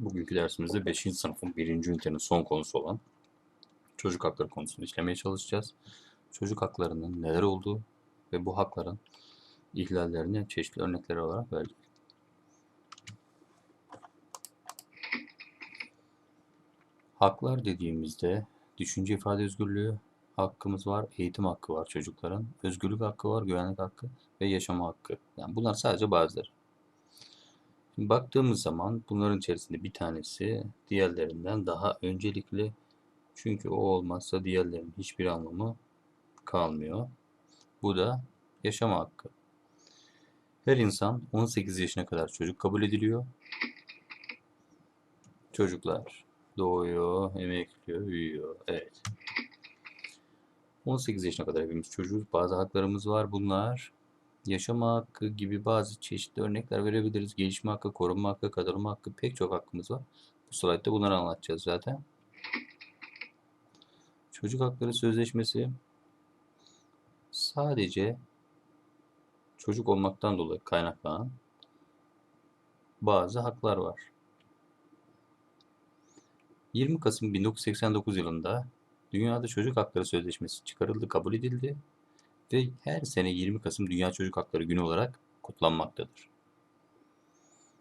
Bugünkü dersimizde 5. sınıfın 1. ünitenin son konusu olan çocuk hakları konusunu işlemeye çalışacağız. Çocuk haklarının neler olduğu ve bu hakların ihlallerini çeşitli örnekler olarak vereceğiz. Haklar dediğimizde düşünce ifade özgürlüğü hakkımız var, eğitim hakkı var çocukların, özgürlük hakkı var, güvenlik hakkı ve yaşama hakkı. Yani bunlar sadece bazıları. Şimdi baktığımız zaman bunların içerisinde bir tanesi diğerlerinden daha öncelikli. Çünkü o olmazsa diğerlerinin hiçbir anlamı kalmıyor. Bu da yaşama hakkı. Her insan 18 yaşına kadar çocuk kabul ediliyor. Çocuklar doğuyor, emekliyor, büyüyor. Evet. 18 yaşına kadar hepimiz çocuğuz. Bazı haklarımız var. Bunlar yaşama hakkı gibi bazı çeşitli örnekler verebiliriz. Gelişme hakkı, korunma hakkı, katılma hakkı pek çok hakkımız var. Bu slaytta bunları anlatacağız zaten. Çocuk Hakları Sözleşmesi sadece çocuk olmaktan dolayı kaynaklanan bazı haklar var. 20 Kasım 1989 yılında Dünyada Çocuk Hakları Sözleşmesi çıkarıldı, kabul edildi ve her sene 20 Kasım Dünya Çocuk Hakları Günü olarak kutlanmaktadır.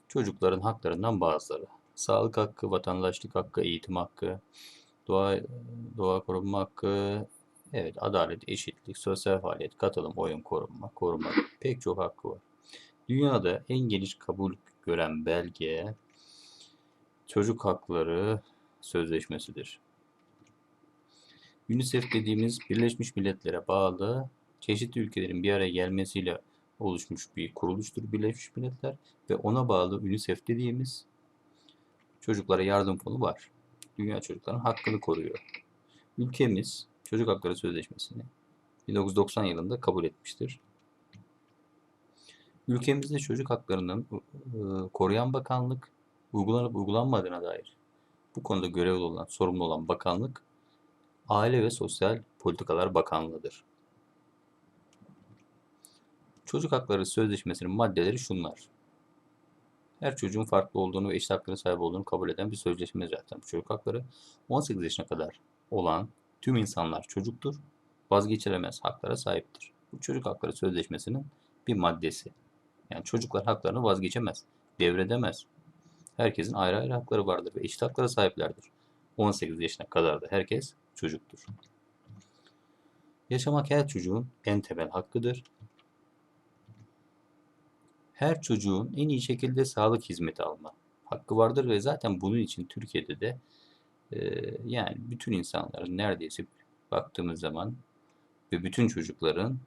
Çocukların haklarından bazıları. Sağlık hakkı, vatandaşlık hakkı, eğitim hakkı, doğa, doğa korunma hakkı, evet adalet, eşitlik, sosyal faaliyet, katılım, oyun korunma, koruma pek çok hakkı var. Dünyada en geniş kabul gören belge Çocuk Hakları Sözleşmesidir. UNICEF dediğimiz Birleşmiş Milletler'e bağlı çeşitli ülkelerin bir araya gelmesiyle oluşmuş bir kuruluştur Birleşmiş Milletler ve ona bağlı UNICEF dediğimiz çocuklara yardım fonu var. Dünya çocukların hakkını koruyor. Ülkemiz Çocuk Hakları Sözleşmesi'ni 1990 yılında kabul etmiştir. Ülkemizde çocuk haklarının ıı, koruyan bakanlık uygulanıp uygulanmadığına dair bu konuda görevli olan, sorumlu olan bakanlık Aile ve Sosyal Politikalar Bakanlığı'dır. Çocuk Hakları Sözleşmesi'nin maddeleri şunlar. Her çocuğun farklı olduğunu ve eşit haklara sahip olduğunu kabul eden bir sözleşme zaten çocuk hakları. 18 yaşına kadar olan tüm insanlar çocuktur, vazgeçilemez haklara sahiptir. Bu çocuk hakları sözleşmesinin bir maddesi. Yani çocuklar haklarını vazgeçemez, devredemez. Herkesin ayrı ayrı hakları vardır ve eşit haklara sahiplerdir. 18 yaşına kadar da herkes çocuktur. Yaşamak her çocuğun en temel hakkıdır. Her çocuğun en iyi şekilde sağlık hizmeti alma hakkı vardır ve zaten bunun için Türkiye'de de e, yani bütün insanların neredeyse baktığımız zaman ve bütün çocukların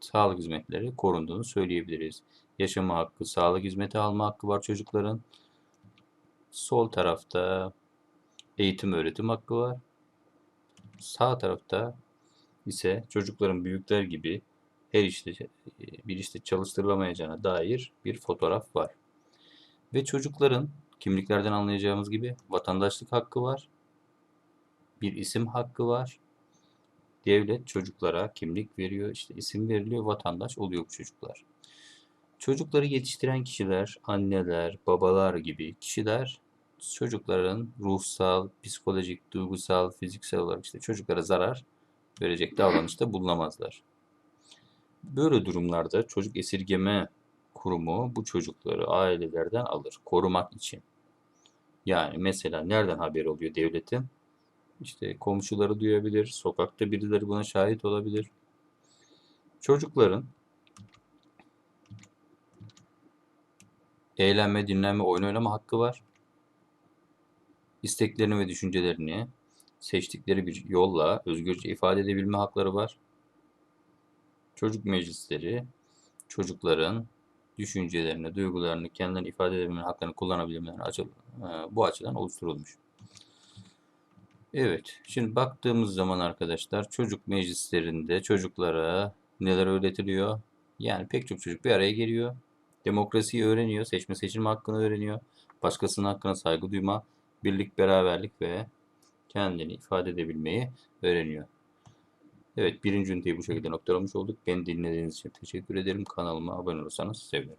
sağlık hizmetleri korunduğunu söyleyebiliriz. Yaşama hakkı, sağlık hizmeti alma hakkı var çocukların. Sol tarafta eğitim öğretim hakkı var. Sağ tarafta ise çocukların büyükler gibi her işte bir işte çalıştırılamayacağına dair bir fotoğraf var. Ve çocukların kimliklerden anlayacağımız gibi vatandaşlık hakkı var. Bir isim hakkı var. Devlet çocuklara kimlik veriyor, işte isim veriliyor, vatandaş oluyor bu çocuklar. Çocukları yetiştiren kişiler, anneler, babalar gibi kişiler çocukların ruhsal, psikolojik, duygusal, fiziksel olarak işte çocuklara zarar verecek davranışta bulunamazlar. Böyle durumlarda çocuk esirgeme kurumu bu çocukları ailelerden alır korumak için. Yani mesela nereden haber oluyor devletin? İşte komşuları duyabilir, sokakta birileri buna şahit olabilir. Çocukların eğlenme, dinlenme, oyun oynama hakkı var. İsteklerini ve düşüncelerini seçtikleri bir yolla özgürce ifade edebilme hakları var. Çocuk meclisleri çocukların düşüncelerini, duygularını kendilerini ifade edebilme haklarını kullanabilmeleri bu açıdan oluşturulmuş. Evet, şimdi baktığımız zaman arkadaşlar çocuk meclislerinde çocuklara neler öğretiliyor? Yani pek çok çocuk bir araya geliyor. Demokrasiyi öğreniyor, seçme seçilme hakkını öğreniyor. Başkasının hakkına saygı duyma, birlik, beraberlik ve kendini ifade edebilmeyi öğreniyor. Evet birinci üniteyi bu şekilde noktalamış olduk. Beni dinlediğiniz için teşekkür ederim. Kanalıma abone olursanız sevinirim.